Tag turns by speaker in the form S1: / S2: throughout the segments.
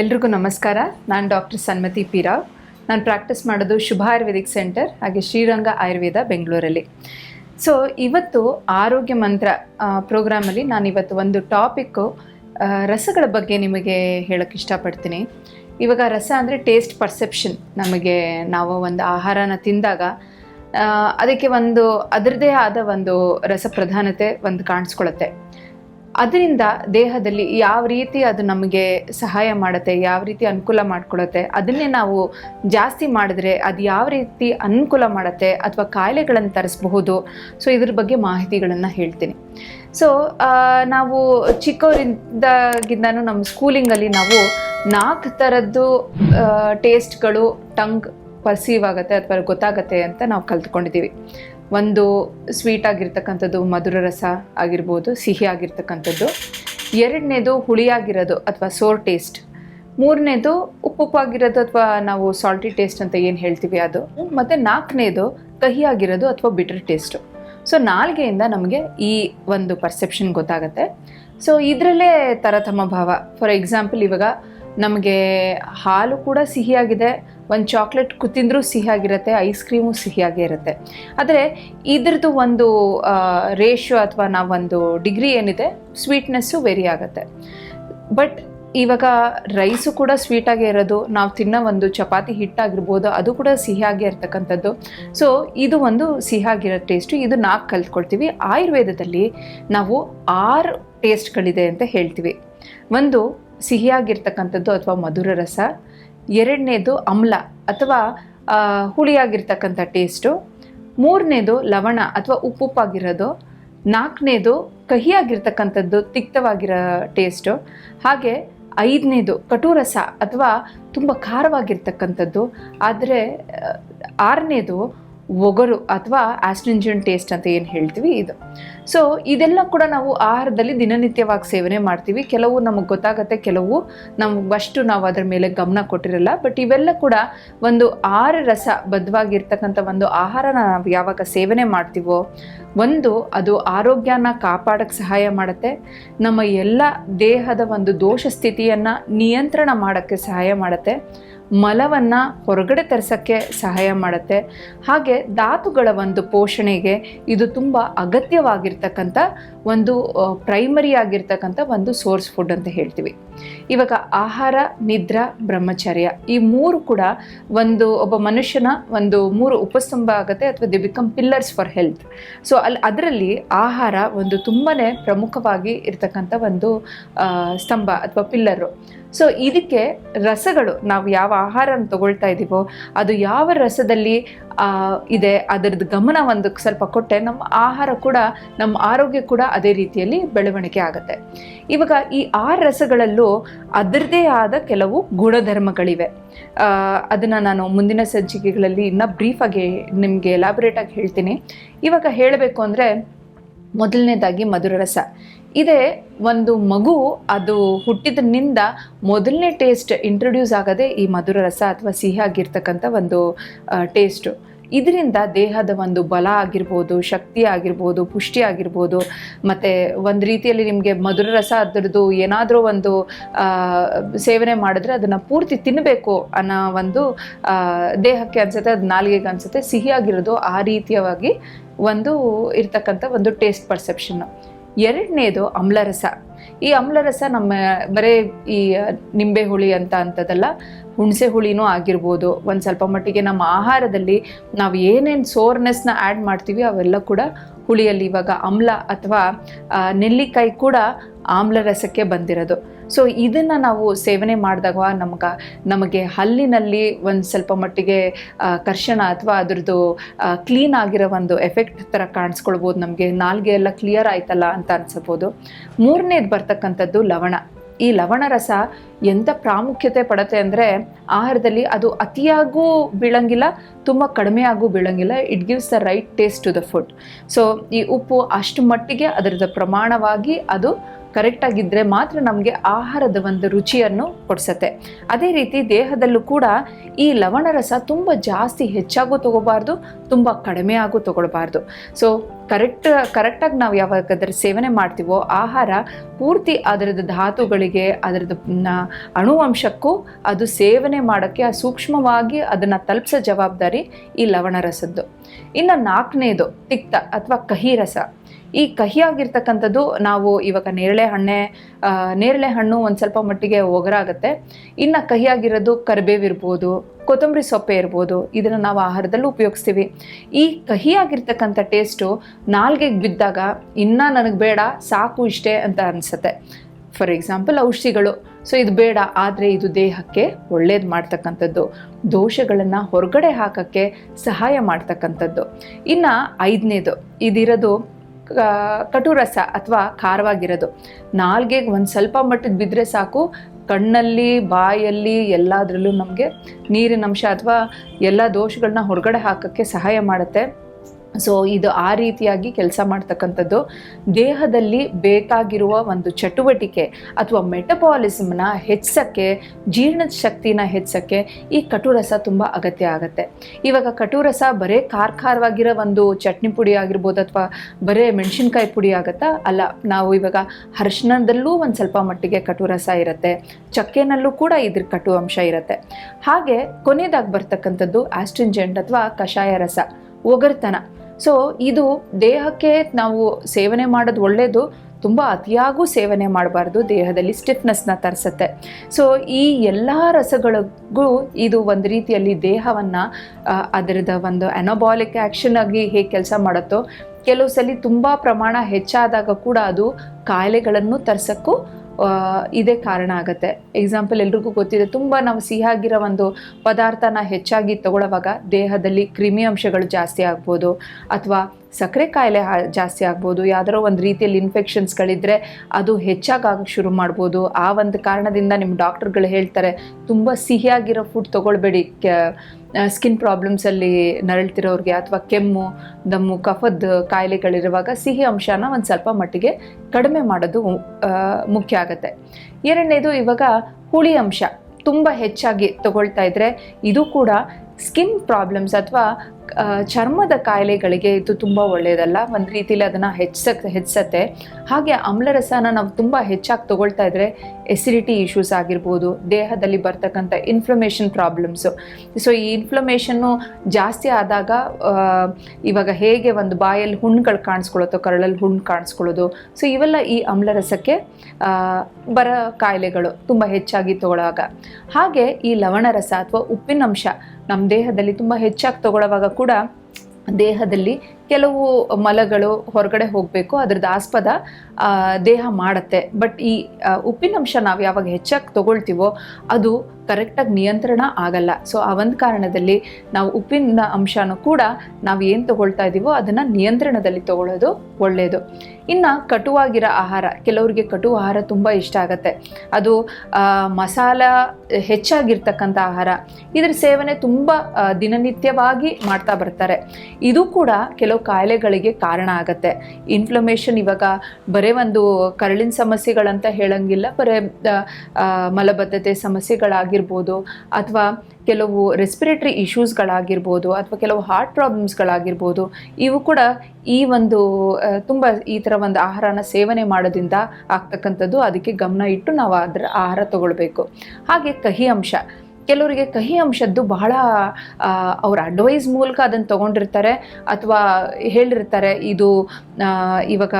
S1: ಎಲ್ರಿಗೂ ನಮಸ್ಕಾರ. ನಾನು ಡಾಕ್ಟರ್ ಸನ್ಮತಿ ಪೀರಾವ್ ನಾನು ಪ್ರಾಕ್ಟೀಸ್ ಮಾಡೋದು ಶುಭ ಆಯುರ್ವೇದಿಕ್ ಸೆಂಟರ್, ಹಾಗೆ ಶ್ರೀರಂಗ ಆಯುರ್ವೇದ ಬೆಂಗಳೂರಲ್ಲಿ. ಸೊ ಇವತ್ತು ಆರೋಗ್ಯ ಮಂತ್ರ ಪ್ರೋಗ್ರಾಮಲ್ಲಿ ನಾನು ಇವತ್ತು ಒಂದು ಟಾಪಿಕ್ಕು ರಸಗಳ ಬಗ್ಗೆ ನಿಮಗೆ ಹೇಳೋಕ್ಕೆ ಇಷ್ಟಪಡ್ತೀನಿ. ಇವಾಗ ರಸ ಅಂದರೆ ಟೇಸ್ಟ್ ಪರ್ಸೆಪ್ಷನ್ ನಮಗೆ, ನಾವು ಒಂದು ಆಹಾರನ ತಿಂದಾಗ ಅದಕ್ಕೆ ಒಂದು ಅದರದೇ ಆದ ಒಂದು ರಸಪ್ರಧಾನತೆ ಒಂದು ಕಾಣಿಸ್ಕೊಳುತ್ತೆ. ಅದರಿಂದ ದೇಹದಲ್ಲಿ ಯಾವ ರೀತಿ ಅದು ನಮಗೆ ಸಹಾಯ ಮಾಡುತ್ತೆ, ಯಾವ ರೀತಿ ಅನುಕೂಲ ಮಾಡಿಕೊಳ್ಳುತ್ತೆ ಅದನ್ನೇ ನಾವು ಜಾಸ್ತಿ ಮಾಡಿದ್ರೆ ಅದು ಯಾವ ರೀತಿ ಅನುಕೂಲ ಮಾಡುತ್ತೆ ಅಥವಾ ಕಾಯಿಲೆಗಳನ್ನು ತರಿಸಬಹುದು. ಸೊ ಇದ್ರ ಬಗ್ಗೆ ಮಾಹಿತಿಗಳನ್ನು ಹೇಳ್ತೀನಿ. ಸೊ ನಾವು ಚಿಕ್ಕವರಿಂದಾಗಿದ್ದಾನು ನಮ್ಮ ಸ್ಕೂಲಿಂಗಲ್ಲಿ ನಾವು ನಾಲ್ಕು ಥರದ್ದು ಟೇಸ್ಟ್ಗಳು, ಟಂಗ್ ಪರ್ಸೀವ್ ಆಗುತ್ತೆ ಅಥವಾ ಗೊತ್ತಾಗತ್ತೆ ಅಂತ ನಾವು ಕಲ್ತ್ಕೊಂಡಿದ್ದೀವಿ. ಒಂದು ಸ್ವೀಟ್ ಆಗಿರ್ತಕ್ಕಂಥದ್ದು, ಮಧುರ ರಸ ಆಗಿರ್ಬೋದು, ಸಿಹಿ ಆಗಿರ್ತಕ್ಕಂಥದ್ದು. ಎರಡನೇದು ಹುಳಿಯಾಗಿರೋದು ಅಥವಾ ಸೋರ್ ಟೇಸ್ಟ್ ಮೂರನೇದು ಉಪ್ಪುಪ್ಪಾಗಿರೋದು ಅಥವಾ ನಾವು ಸಾಲ್ಟಿ ಟೇಸ್ಟ್ ಅಂತ ಏನು ಹೇಳ್ತೀವಿ ಅದು. ಮತ್ತು ನಾಲ್ಕನೇದು ಕಹಿ ಆಗಿರೋದು ಅಥವಾ ಬಿಟರ್ ಟೇಸ್ಟು ಸೊ ನಾಲ್ಗೆಯಿಂದ ನಮಗೆ ಈ ಒಂದು ಪರ್ಸೆಪ್ಷನ್ ಗೊತ್ತಾಗುತ್ತೆ. ಸೊ ಇದರಲ್ಲೇ ತರತಮ ಭಾವ. ಫಾರ್ ಎಕ್ಸಾಂಪಲ್ ಇವಾಗ ನಮಗೆ ಹಾಲು ಕೂಡ ಸಿಹಿಯಾಗಿದೆ. ಒಂದು ಚಾಕ್ಲೇಟ್ ತಿಂದರೂ ಸಿಹಿಯಾಗಿರುತ್ತೆ ಐಸ್ ಕ್ರೀಮು ಸಿಹಿಯಾಗೇ ಇರುತ್ತೆ. ಆದರೆ ಇದ್ರದ್ದು ಒಂದು ರೇಷಿಯೋ ಅಥವಾ ನಾವೊಂದು ಡಿಗ್ರಿ ಏನಿದೆ ಸ್ವೀಟ್ನೆಸ್ಸು ವೆರಿ ಆಗುತ್ತೆ. ಬಟ್ ಇವಾಗ ರೈಸು ಕೂಡ ಸ್ವೀಟಾಗೇ ಇರೋದು, ನಾವು ತಿನ್ನೋ ಒಂದು ಚಪಾತಿ ಹಿಟ್ಟಾಗಿರ್ಬೋದು ಅದು ಕೂಡ ಸಿಹಿಯಾಗಿ ಇರ್ತಕ್ಕಂಥದ್ದು. ಸೊ ಇದು ಒಂದು ಸಿಹಿಯಾಗಿರೋ ಟೇಸ್ಟು ಇದು ನಾಲ್ಕು ಕಲ್ತ್ಕೊಳ್ತೀವಿ. ಆಯುರ್ವೇದದಲ್ಲಿ ನಾವು ಆರು ಟೇಸ್ಟ್ಗಳಿದೆ ಅಂತ ಹೇಳ್ತೀವಿ. ಒಂದು ಸಿಹಿಯಾಗಿರ್ತಕ್ಕಂಥದ್ದು ಅಥವಾ ಮಧುರ ರಸ ಎರಡನೇದು ಅಮ್ಲ ಅಥವಾ ಹುಳಿಯಾಗಿರ್ತಕ್ಕಂಥ ಟೇಸ್ಟು ಮೂರನೇದು ಲವಣ ಅಥವಾ ಉಪ್ಪುಪ್ಪಾಗಿರೋದು. ನಾಲ್ಕನೇದು ಕಹಿಯಾಗಿರ್ತಕ್ಕಂಥದ್ದು ತಿಕ್ತವಾಗಿರೋ ಟೇಸ್ಟು ಹಾಗೆ ಐದನೇದು ಕಟುರಸ ಅಥವಾ ತುಂಬ ಖಾರವಾಗಿರ್ತಕ್ಕಂಥದ್ದು. ಆದರೆ ಆರನೇದು ಒಗರು ಅಥವಾ ಆಸ್ಟ್ರಿಂಜೆಂಟ್ ಟೇಸ್ಟ್ ಅಂತ ಏನು ಹೇಳ್ತೀವಿ ಇದು. ಸೊ ಇದೆಲ್ಲ ಕೂಡ ನಾವು ಆಹಾರದಲ್ಲಿ ದಿನನಿತ್ಯವಾಗಿ ಸೇವನೆ ಮಾಡ್ತೀವಿ. ಕೆಲವು ನಮಗೆ ಗೊತ್ತಾಗುತ್ತೆ, ಕೆಲವು ನಮಗಷ್ಟು ನಾವು ಅದರ ಮೇಲೆ ಗಮನ ಕೊಟ್ಟಿರಲ್ಲ. ಬಟ್ ಇವೆಲ್ಲ ಕೂಡ ಒಂದು ಆರು ರಸ ಬದ್ಧವಾಗಿರ್ತಕ್ಕಂಥ ಒಂದು ಆಹಾರನ ನಾವು ಯಾವಾಗ ಸೇವನೆ ಮಾಡ್ತೀವೋ, ಒಂದು ಅದು ಆರೋಗ್ಯನ ಕಾಪಾಡಕ್ಕೆ ಸಹಾಯ ಮಾಡುತ್ತೆ. ನಮ್ಮ ಎಲ್ಲ ದೇಹದ ಒಂದು ದೋಷ ಸ್ಥಿತಿಯನ್ನು ನಿಯಂತ್ರಣ ಮಾಡೋಕ್ಕೆ ಸಹಾಯ ಮಾಡುತ್ತೆ. ಮಲವನ್ನು ಹೊರಗಡೆ ತರಿಸೋಕ್ಕೆ ಸಹಾಯ ಮಾಡುತ್ತೆ. ಹಾಗೆ ಧಾತುಗಳ ಒಂದು ಪೋಷಣೆಗೆ ಇದು ತುಂಬ ಅಗತ್ಯವಾಗಿರ್ತಕ್ಕಂಥ ಒಂದು ಪ್ರೈಮರಿ ಆಗಿರ್ತಕ್ಕಂಥ ಒಂದು ಸೋರ್ಸ್ ಫುಡ್ ಅಂತ ಹೇಳ್ತೀವಿ. ಇವಾಗ ಆಹಾರ, ನಿದ್ರಾ, ಬ್ರಹ್ಮಚರ್ಯ ಈ ಮೂರು ಕೂಡ ಒಂದು ಒಬ್ಬ ಮನುಷ್ಯನ ಒಂದು ಮೂರು ಉಪಸ್ತಂಭ ಆಗುತ್ತೆ ಅಥವಾ the become pillars for health so ಅಲ್ಲಿ ಅದರಲ್ಲಿ ಆಹಾರ ಒಂದು ತುಂಬಾ ಪ್ರಮುಖವಾಗಿ ಇರ್ತಕ್ಕಂಥ ಒಂದು ಸ್ತಂಭ ಅಥವಾ ಪಿಲ್ಲರು ಸೊ ಇದಕ್ಕೆ ರಸಗಳು, ನಾವು ಯಾವ ಆಹಾರನ ತಗೊಳ್ತಾ ಇದ್ದೀವೋ ಅದು ಯಾವ ರಸದಲ್ಲಿ ಇದೆ ಅದರದ್ದು ಗಮನ ಒಂದು ಸ್ವಲ್ಪ ಕೊಟ್ಟೆ, ನಮ್ಮ ಆಹಾರ ಕೂಡ, ನಮ್ಮ ಆರೋಗ್ಯ ಕೂಡ ಅದೇ ರೀತಿಯಲ್ಲಿ ಬೆಳವಣಿಗೆ ಆಗುತ್ತೆ. ಇವಾಗ ಈ ಆರು ರಸಗಳಲ್ಲೂ ಅದರದೇ ಆದ ಕೆಲವು ಗುಣಧರ್ಮಗಳಿವೆ. ಅದನ್ನು ನಾನು ಮುಂದಿನ ಸಂಚಿಕೆಗಳಲ್ಲಿ ಇನ್ನೂ ಬ್ರೀಫಾಗಿ ನಿಮಗೆ ಎಲಾಬ್ರೇಟಾಗಿ ಹೇಳ್ತೀನಿ. ಇವಾಗ ಹೇಳಬೇಕು ಅಂದರೆ, ಮೊದಲನೇದಾಗಿ ಮಧುರ ರಸ. ಇದೇ ಒಂದು ಮಗು, ಅದು ಹುಟ್ಟಿದ್ರಿಂದ ಮೊದಲನೇ ಟೇಸ್ಟ್ ಇಂಟ್ರೊಡ್ಯೂಸ್ ಆಗೋದೇ ಈ ಮಧುರ ರಸ ಅಥವಾ ಸಿಹಿಯಾಗಿರ್ತಕ್ಕಂಥ ಒಂದು ಟೇಸ್ಟು ಇದರಿಂದ ದೇಹದ ಒಂದು ಬಲ ಆಗಿರ್ಬೋದು, ಶಕ್ತಿ ಆಗಿರ್ಬೋದು, ಪುಷ್ಟಿ ಆಗಿರ್ಬೋದು, ಮತ್ತು ಒಂದು ರೀತಿಯಲ್ಲಿ ನಿಮಗೆ ಮಧುರ ರಸ ಅದರದ್ದು ಏನಾದರೂ ಒಂದು ಸೇವನೆ ಮಾಡಿದ್ರೆ ಅದನ್ನು ಪೂರ್ತಿ ತಿನ್ನಬೇಕು ಅನ್ನೋ ಒಂದು ದೇಹಕ್ಕೆ ಅನಿಸುತ್ತೆ, ಅದು ನಾಲಿಗೆಗೆ ಅನಿಸುತ್ತೆ. ಸಿಹಿಯಾಗಿರೋದು ಆ ರೀತಿಯವಾಗಿ ಒಂದು ಇರ್ತಕ್ಕಂಥ ಒಂದು ಟೇಸ್ಟ್ ಪರ್ಸೆಪ್ಷನ್ನು ಎರಡನೇದು ಅಮ್ಲರಸ. ಈ ಅಮ್ಲರಸ ನಮ್ಮ ಬರೀ ಈ ನಿಂಬೆ ಹುಳಿ ಅಂತ ಅಂತದಲ್ಲ ಹುಣಸೆ ಹುಳಿನೂ ಆಗಿರ್ಬೋದು. ಒಂದು ಸ್ವಲ್ಪ ಮಟ್ಟಿಗೆ ನಮ್ಮ ಆಹಾರದಲ್ಲಿ ನಾವು ಏನೇನು ಸೋರ್ನೆಸ್ನ ಆ್ಯಡ್ ಮಾಡ್ತೀವಿ, ಅವೆಲ್ಲ ಕೂಡ ಹುಳಿಯಲ್ಲಿ ಇವಾಗ ಅಮ್ಲ ಅಥವಾ ನೆಲ್ಲಿಕಾಯಿ ಕೂಡ ಆಮ್ಲರಸಕ್ಕೆ ಬಂದಿರೋದು. ಸೊ ಇದನ್ನು ನಾವು ಸೇವನೆ ಮಾಡಿದಾಗ ನಮ್ಗೆ, ನಮಗೆ ಹಲ್ಲಿನಲ್ಲಿ ಒಂದು ಸ್ವಲ್ಪ ಮಟ್ಟಿಗೆ ಕರ್ಷಣ ಅಥವಾ ಅದ್ರದ್ದು ಕ್ಲೀನ್ ಆಗಿರೋ ಒಂದು ಎಫೆಕ್ಟ್ ಥರ ಕಾಣಿಸ್ಕೊಳ್ಬೋದು. ನಮಗೆ ನಾಲ್ಗೆ ಎಲ್ಲ ಕ್ಲಿಯರ್ ಆಯ್ತಲ್ಲ ಅಂತ ಅನ್ಸಬಹುದು ಮೂರನೇದು ಬರ್ತಕ್ಕಂಥದ್ದು ಲವಣ. ಈ ಲವಣ ರಸ ಎಂಥ ಪ್ರಾಮುಖ್ಯತೆ ಪಡತ್ತೆ ಅಂದರೆ, ಆಹಾರದಲ್ಲಿ ಅದು ಅತಿಯಾಗೂ ಬೀಳಂಗಿಲ್ಲ, ತುಂಬ ಕಡಿಮೆ ಆಗೂ ಬೀಳಂಗಿಲ್ಲ. It gives the right taste to the food so ಈ ಉಪ್ಪು ಅಷ್ಟು ಮಟ್ಟಿಗೆ ಅದರದ ಪ್ರಮಾಣವಾಗಿ ಅದು ಕರೆಕ್ಟಾಗಿದ್ದರೆ ಮಾತ್ರ ನಮಗೆ ಆಹಾರದ ಒಂದು ರುಚಿಯನ್ನು ಕೊಡಿಸತ್ತೆ. ಅದೇ ರೀತಿ ದೇಹದಲ್ಲೂ ಕೂಡ ಈ ಲವಣರಸ ತುಂಬ ಜಾಸ್ತಿ ಹೆಚ್ಚಾಗೂ ತಗೋಬಾರ್ದು, ತುಂಬ ಕಡಿಮೆ ಆಗು ತಗೊಳ್ಬಾರ್ದು. ಸೊ ಕರೆಕ್ಟ್ ಕರೆಕ್ಟಾಗಿ ನಾವು ಯಾವಾಗಾದ್ರೂ ಸೇವನೆ ಮಾಡ್ತೀವೋ, ಆಹಾರ ಪೂರ್ತಿ ಅದರದ ಧಾತುಗಳಿಗೆ ಅದರದ ಅಣುವಂಶಕ್ಕೂ ಅದು ಸೇವನೆ ಮಾಡೋಕ್ಕೆ, ಆ ಸೂಕ್ಷ್ಮವಾಗಿ ಅದನ್ನು ತಲುಪಿಸೋ ಜವಾಬ್ದಾರಿ ಈ ಲವಣರಸದ್ದು ಇನ್ನು ನಾಲ್ಕನೇದು, ತಿಕ್ತ ಅಥವಾ ಕಹಿ ರಸ. ಈ ಕಹಿಯಾಗಿರ್ತಕ್ಕಂಥದ್ದು ನಾವು ಇವಾಗ ನೇರಳೆ ಹಣ್ಣೆ ನೇರಳೆ ಹಣ್ಣು ಒಂದು ಸ್ವಲ್ಪ ಮಟ್ಟಿಗೆ ಒಗರಾಗುತ್ತೆ. ಇನ್ನು ಕಹಿಯಾಗಿರೋದು ಕರಿಬೇವಿರ್ಬೋದು, ಕೊತ್ತಂಬರಿ ಸೊಪ್ಪೆ ಇರ್ಬೋದು, ಇದನ್ನು ನಾವು ಆಹಾರದಲ್ಲೂ ಉಪಯೋಗಿಸ್ತೀವಿ. ಈ ಕಹಿಯಾಗಿರ್ತಕ್ಕಂಥ ಟೇಸ್ಟು ನಾಲ್ಗೆಗೆ ಬಿದ್ದಾಗ ಇನ್ನೂ ನನಗೆ ಬೇಡ, ಸಾಕು ಇಷ್ಟೇ ಅಂತ ಅನಿಸುತ್ತೆ. ಫಾರ್ ಎಕ್ಸಾಂಪಲ್ ಔಷಧಿಗಳು. ಸೊ ಇದು ಬೇಡ, ಆದರೆ ಇದು ದೇಹಕ್ಕೆ ಒಳ್ಳೇದು ಮಾಡ್ತಕ್ಕಂಥದ್ದು. ದೋಷಗಳನ್ನು ಹೊರಗಡೆ ಹಾಕೋಕ್ಕೆ ಸಹಾಯ ಮಾಡ್ತಕ್ಕಂಥದ್ದು. ಇನ್ನು ಐದನೇದು, ಇದಿರೋದು ಕ- ಕಟುರಸ ಅಥವಾ ಖಾರವಾಗಿರೋದು. ನಾಲ್ಗೆಗೆ ಒಂದು ಸ್ವಲ್ಪ ಮಟ್ಟದ ಬಿದ್ದರೆ ಸಾಕು. ಕಣ್ಣಲ್ಲಿ, ಬಾಯಲ್ಲಿ ಎಲ್ಲದರಲ್ಲೂ ನಮಗೆ ನೀರಿನ ಅಂಶ ಅಥವಾ ಎಲ್ಲ ದೋಷಗಳನ್ನ ಹೊರಗಡೆ ಹಾಕೋಕ್ಕೆ ಸಹಾಯ ಮಾಡುತ್ತೆ. ಸೊ ಇದು ಆ ರೀತಿಯಾಗಿ ಕೆಲಸ ಮಾಡ್ತಕ್ಕಂಥದ್ದು. ದೇಹದಲ್ಲಿ ಬೇಕಾಗಿರುವ ಒಂದು ಚಟುವಟಿಕೆ ಅಥವಾ ಮೆಟಬಾಲಿಸಮ್ನ ಹೆಚ್ಚಿಸೋಕ್ಕೆ ಜೀರ್ಣದ ಶಕ್ತಿನ ಹೆಚ್ಚಿಸೋಕ್ಕೆ ಈ ಕಟುರಸ ತುಂಬ ಅಗತ್ಯ ಆಗುತ್ತೆ. ಇವಾಗ ಕಟುರಸ ಬರೇ ಖಾರ ಖಾರವಾಗಿರೋ ಒಂದು ಚಟ್ನಿ ಪುಡಿ ಆಗಿರ್ಬೋದು ಅಥವಾ ಬರೇ ಮೆಣಸಿನ್ಕಾಯಿ ಪುಡಿ ಆಗುತ್ತಾ? ಅಲ್ಲ, ನಾವು ಇವಾಗ ಹರ್ಷಣದಲ್ಲೂ ಒಂದು ಸ್ವಲ್ಪ ಮಟ್ಟಿಗೆ ಕಟುರಸ ಇರುತ್ತೆ. ಚಕ್ಕೆನಲ್ಲೂ ಕೂಡ ಇದ್ರ ಕಟು ಅಂಶ ಇರುತ್ತೆ. ಹಾಗೆ ಕೊನೆಯದಾಗಿ ಬರ್ತಕ್ಕಂಥದ್ದು ಆಸ್ಟ್ರಿಂಜೆಂಟ್ ಅಥವಾ ಕಷಾಯ ರಸ. ಒಗರ್ತನ. ಸೊ ಇದು ದೇಹಕ್ಕೆ ನಾವು ಸೇವನೆ ಮಾಡೋದು ಒಳ್ಳೆಯದು ತುಂಬ ಅತಿಯಾಗೂ ಸೇವನೆ ಮಾಡಬಾರ್ದು, ದೇಹದಲ್ಲಿ ಸ್ಟಿಫ್ನೆಸ್ನ ತರಿಸುತ್ತೆ. ಸೊ ಈ ಎಲ್ಲ ರಸಗಳಿಗೂ ಇದು ಒಂದು ರೀತಿಯಲ್ಲಿ ದೇಹವನ್ನು ಅದರದ ಒಂದು ಅನೋಬಾಲಿಕ್ ಆ್ಯಕ್ಷನ್ ಆಗಿ ಹೇಗೆ ಕೆಲಸ ಮಾಡುತ್ತೋ, ಕೆಲವು ಸಲ ತುಂಬ ಪ್ರಮಾಣ ಹೆಚ್ಚಾದಾಗ ಕೂಡ ಅದು ಕಾಯಿಲೆಗಳನ್ನು ತರ್ಸೋಕ್ಕೂ ಇದೇ ಕಾರಣ ಆಗುತ್ತೆ. ಎಕ್ಸಾಂಪಲ್ ಎಲ್ರಿಗೂ ಗೊತ್ತಿದೆ, ತುಂಬ ನಾವು ಸಿಹಿಯಾಗಿರೋ ಒಂದು ಪದಾರ್ಥನ ಹೆಚ್ಚಾಗಿ ತಗೊಳ್ಳೋವಾಗ ದೇಹದಲ್ಲಿ ಕ್ರಿಮಿ ಅಂಶಗಳು ಜಾಸ್ತಿ ಆಗ್ಬೋದು, ಅಥವಾ ಸಕ್ಕರೆ ಕಾಯಿಲೆ ಜಾಸ್ತಿ ಆಗ್ಬೋದು, ಯಾವ್ದಾರೋ ಒಂದು ರೀತಿಯಲ್ಲಿ ಇನ್ಫೆಕ್ಷನ್ಸ್ಗಳಿದ್ದರೆ ಅದು ಹೆಚ್ಚಾಗಕ್ಕೆ ಶುರು ಮಾಡ್ಬೋದು. ಆ ಒಂದು ಕಾರಣದಿಂದ ನಿಮ್ಮ ಡಾಕ್ಟರ್ಗಳು ಹೇಳ್ತಾರೆ, ತುಂಬ ಸಿಹಿಯಾಗಿರೋ ಫುಡ್ ತೊಗೊಳ್ಬೇಡಿ ಸ್ಕಿನ್ ಪ್ರಾಬ್ಲಮ್ಸಲ್ಲಿ ನರಳ್ತಿರೋರಿಗೆ ಅಥವಾ ಕೆಮ್ಮು, ದಮ್ಮು, ಕಫದ ಕಾಯಿಲೆಗಳಿರುವಾಗ ಸಿಹಿ ಅಂಶನ ಒಂದು ಸ್ವಲ್ಪ ಮಟ್ಟಿಗೆ ಕಡಿಮೆ ಮಾಡೋದು ಮುಖ್ಯ ಆಗುತ್ತೆ. ಎರಡನೇದು ಇವಾಗ ಹುಳಿ ಅಂಶ. ತುಂಬ ಹೆಚ್ಚಾಗಿ ತಗೊಳ್ತಾ ಇದ್ರೆ ಇದು ಕೂಡ ಸ್ಕಿನ್ ಪ್ರಾಬ್ಲಮ್ಸ್ ಅಥವಾ ಚರ್ಮದ ಕಾಯಿಲೆಗಳಿಗೆ ಇದು ತುಂಬ ಒಳ್ಳೆಯದಲ್ಲ ಒಂದು ರೀತಿಯಲ್ಲಿ ಅದನ್ನು ಹೆಚ್ಚಸಕ್ಕೆ ಹೆಚ್ಚಸತ್ತೆ ಹಾಗೆ ಅಮ್ಲರಸನ ನಾವು ತುಂಬ ಹೆಚ್ಚಾಗಿ ತಗೊಳ್ತಾ ಇದ್ರೆ ಎಸಿಡಿಟಿ ಇಶ್ಯೂಸ್ ಆಗಿರ್ಬೋದು, ದೇಹದಲ್ಲಿ ಬರ್ತಕ್ಕಂಥ ಇನ್ಫ್ಲಮೇಷನ್ ಪ್ರಾಬ್ಲಮ್ಸು ಸೊ ಈ ಇನ್ಫ್ಲಮೇಷನ್ನು ಜಾಸ್ತಿ ಆದಾಗ ಇವಾಗ ಹೇಗೆ ಒಂದು ಬಾಯಲ್ಲಿ ಹುಣ್ಣುಗಳು ಕಾಣಿಸ್ಕೊಳ್ಳುತ್ತೋ, ಕರಳಲ್ಲಿ ಹುಣ್ಣು ಕಾಣಿಸ್ಕೊಳ್ಳೋದು. ಸೊ ಇವೆಲ್ಲ ಈ ಅಮ್ಲರಸಕ್ಕೆ ಬರೋ ಕಾಯಿಲೆಗಳು ತುಂಬ ಹೆಚ್ಚಾಗಿ ತಗೊಳ್ಳುವಾಗ ಹಾಗೆ ಈ ಲವಣರಸ ಅಥವಾ ಉಪ್ಪಿನಂಶ ನಮ್ಮ ದೇಹದಲ್ಲಿ ತುಂಬ ಹೆಚ್ಚಾಗಿ ತಗೊಳ್ಳೋವಾಗ ಕೂಡ ದೇಹದಲ್ಲಿ ಕೆಲವು ಮಲಗಳು ಹೊರಗಡೆ ಹೋಗಬೇಕು, ಅದ್ರದ್ದು ಆಸ್ಪದ ದೇಹ ಮಾಡುತ್ತೆ. ಬಟ್ ಈ ಉಪ್ಪಿನಂಶ ನಾವು ಯಾವಾಗ ಹೆಚ್ಚಾಗಿ ತಗೊಳ್ತೀವೋ, ಅದು ಕರೆಕ್ಟಾಗಿ ನಿಯಂತ್ರಣ ಆಗಲ್ಲ. ಸೊ ಆ ಒಂದು ಕಾರಣದಲ್ಲಿ ನಾವು ಉಪ್ಪಿನ ಅಂಶನೂ ಕೂಡ ನಾವು ಏನು ತಗೊಳ್ತಾ ಇದ್ದೀವೋ ಅದನ್ನು ನಿಯಂತ್ರಣದಲ್ಲಿ ತಗೊಳ್ಳೋದು ಒಳ್ಳೆಯದು ಇನ್ನು ಕಟುವಾಗಿರೋ ಆಹಾರ, ಕೆಲವರಿಗೆ ಕಟು ಆಹಾರ ತುಂಬ ಇಷ್ಟ ಆಗುತ್ತೆ. ಅದು ಮಸಾಲ ಹೆಚ್ಚಾಗಿರ್ತಕ್ಕಂಥ ಆಹಾರ. ಇದ್ರ ಸೇವನೆ ತುಂಬ ದಿನನಿತ್ಯವಾಗಿ ಮಾಡ್ತಾ ಬರ್ತಾರೆ. ಇದು ಕೂಡ ಕೆಲವು ಕಾಯಿಲೆಗಳಿಗೆ ಕಾರಣ ಆಗುತ್ತೆ. ಇನ್ಫ್ಲಮೇಷನ್ ಇವಾಗ ಬರೇ ಒಂದು ಕರಳಿನ ಸಮಸ್ಯೆಗಳಂತ ಹೇಳಂಗಿಲ್ಲ, ಬರೇ ಮಲಬದ್ಧತೆ ಸಮಸ್ಯೆಗಳಾಗಿರ್ಬೋದು, ಅಥವಾ ಕೆಲವು ರೆಸ್ಪಿರೇಟ್ರಿ ಇಶ್ಯೂಸ್ಗಳಾಗಿರ್ಬೋದು ಅಥವಾ ಕೆಲವು ಹಾರ್ಟ್ ಪ್ರಾಬ್ಲಮ್ಸ್ಗಳಾಗಿರ್ಬೋದು ಇವು ಕೂಡ ಈ ಒಂದು ತುಂಬ ಈ ಥರ ಒಂದು ಆಹಾರನ ಸೇವನೆ ಮಾಡೋದ್ರಿಂದ ಆಗ್ತಕ್ಕಂಥದ್ದು. ಅದಕ್ಕೆ ಗಮನ ಇಟ್ಟು ನಾವು ಅದರ ಆಹಾರ ತಗೊಳ್ಬೇಕು. ಹಾಗೆ ಕಹಿ ಅಂಶ. ಕೆಲವರಿಗೆ ಕಹಿ ಅಂಶದ್ದು ಬಹಳ ಅವ್ರ ಅಡ್ವೈಸ್ ಮೂಲಕ ಅದನ್ನು ತಗೊಂಡಿರ್ತಾರೆ ಅಥವಾ ಹೇಳಿರ್ತಾರೆ. ಇದು ಇವಾಗ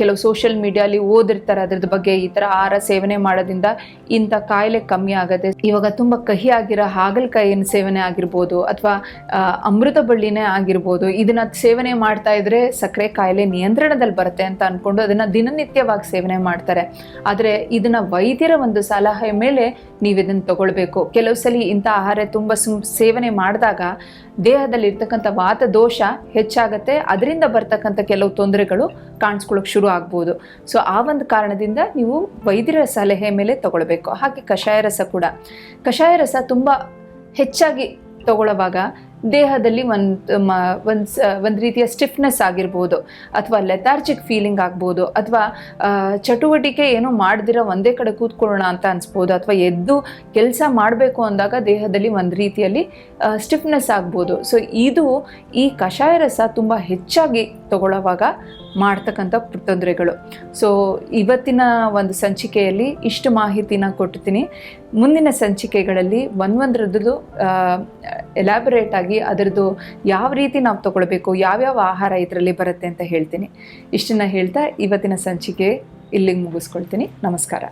S1: ಕೆಲವು ಸೋಷಿಯಲ್ ಮೀಡಿಯಾಲಿ ಓದಿರ್ತಾರೆ. ಅದ್ರದ್ದು ಬಗ್ಗೆ ಈ ಥರ ಆಹಾರ ಸೇವನೆ ಮಾಡೋದ್ರಿಂದ ಇಂಥ ಕಾಯಿಲೆ ಕಮ್ಮಿ ಆಗುತ್ತೆ. ಇವಾಗ ತುಂಬ ಕಹಿ ಆಗಿರೋ ಹಾಗಲಕಾಯಿನ ಸೇವನೆ ಆಗಿರ್ಬೋದು ಅಥವಾ ಅಮೃತ ಬಳ್ಳಿನೇ ಆಗಿರ್ಬೋದು, ಇದನ್ನ ಸೇವನೆ ಮಾಡ್ತಾ ಇದ್ರೆ ಸಕ್ಕರೆ ಕಾಯಿಲೆ ನಿಯಂತ್ರಣದಲ್ಲಿ ಬರುತ್ತೆ ಅಂತ ಅಂದ್ಕೊಂಡು ಅದನ್ನು ದಿನನಿತ್ಯವಾಗಿ ಸೇವನೆ ಮಾಡ್ತಾರೆ. ಆದರೆ ಇದನ್ನ ವೈದ್ಯರ ಒಂದು ಸಲಹೆ ಮೇಲೆ ನೀವು ಇದನ್ನು ತಗೊಳ್ಬೇಕು. ಕೆಲವು ಸಲ ಇಂಥ ಆಹಾರ ತುಂಬ ಸುಮ್ ಸೇವನೆ ಮಾಡಿದಾಗ ದೇಹದಲ್ಲಿರ್ತಕ್ಕಂಥ ವಾತ ದೋಷ ಹೆಚ್ಚಾಗತ್ತೆ. ಅದರಿಂದ ಬರ್ತಕ್ಕಂಥ ಕೆಲವು ತೊಂದರೆಗಳು ಕಾಣಿಸ್ಕೊಳ್ಳೋಕೆ ಶುರು ಆಗ್ಬೋದು. ಸೊ ಆ ಒಂದು ಕಾರಣದಿಂದ ನೀವು ವೈದ್ಯರ ಸಲಹೆ ಮೇಲೆ ತಗೊಳ್ಬೇಕು. ಹಾಗೆ ಕಷಾಯ ರಸ ಕೂಡ. ಕಷಾಯ ರಸ ತುಂಬ ಹೆಚ್ಚಾಗಿ ತಗೊಳ್ಳುವಾಗ ದೇಹದಲ್ಲಿ ಒಂದು ಒಂದು ಒಂದು ರೀತಿಯ ಸ್ಟಿಫ್ನೆಸ್ ಆಗಿರ್ಬೋದು, ಅಥವಾ ಲೆಥಾರ್ಜಿಕ್ ಫೀಲಿಂಗ್ ಆಗ್ಬೋದು, ಅಥವಾ ಚಟುವಟಿಕೆ ಏನೋ ಮಾಡ್ದಿರೋ ಒಂದೇ ಕಡೆ ಕೂತ್ಕೊಳ್ಳೋಣ ಅಂತ ಅನಿಸ್ಬೋದು, ಅಥವಾ ಎದ್ದು ಕೆಲಸ ಮಾಡಬೇಕು ಅಂದಾಗ ದೇಹದಲ್ಲಿ ಒಂದು ರೀತಿಯಲ್ಲಿ ಸ್ಟಿಫ್ನೆಸ್ ಆಗ್ಬೋದು. ಸೊ ಇದು ಈ ಕಷಾಯ ರಸ ತುಂಬ ಹೆಚ್ಚಾಗಿ ತಗೊಳ್ಳೋವಾಗ ಮಾಡ್ತಕ್ಕಂಥ ತೊಂದರೆಗಳು. ಸೊ ಇವತ್ತಿನ ಒಂದು ಸಂಚಿಕೆಯಲ್ಲಿ ಇಷ್ಟು ಮಾಹಿತಿನ ಕೊಡ್ತೀನಿ ಮುಂದಿನ ಸಂಚಿಕೆಗಳಲ್ಲಿ ಒಂದೊಂದರದ್ದು ಎಲಾಬರೇಟ್ ಆಗಿ ಅದರದ್ದು ಯಾವ ರೀತಿ ನಾವು ತಗೊಳ್ಬೇಕು, ಯಾವ್ಯಾವ ಆಹಾರ ಇದರಲ್ಲಿ ಬರುತ್ತೆ ಅಂತ ಹೇಳ್ತೀನಿ. ಇಷ್ಟನ್ನು ಹೇಳ್ತಾ ಇವತ್ತಿನ ಸಂಚಿಕೆ ಇಲ್ಲಿಗೆ ಮುಗಿಸ್ಕೊಳ್ತೀನಿ. ನಮಸ್ಕಾರ.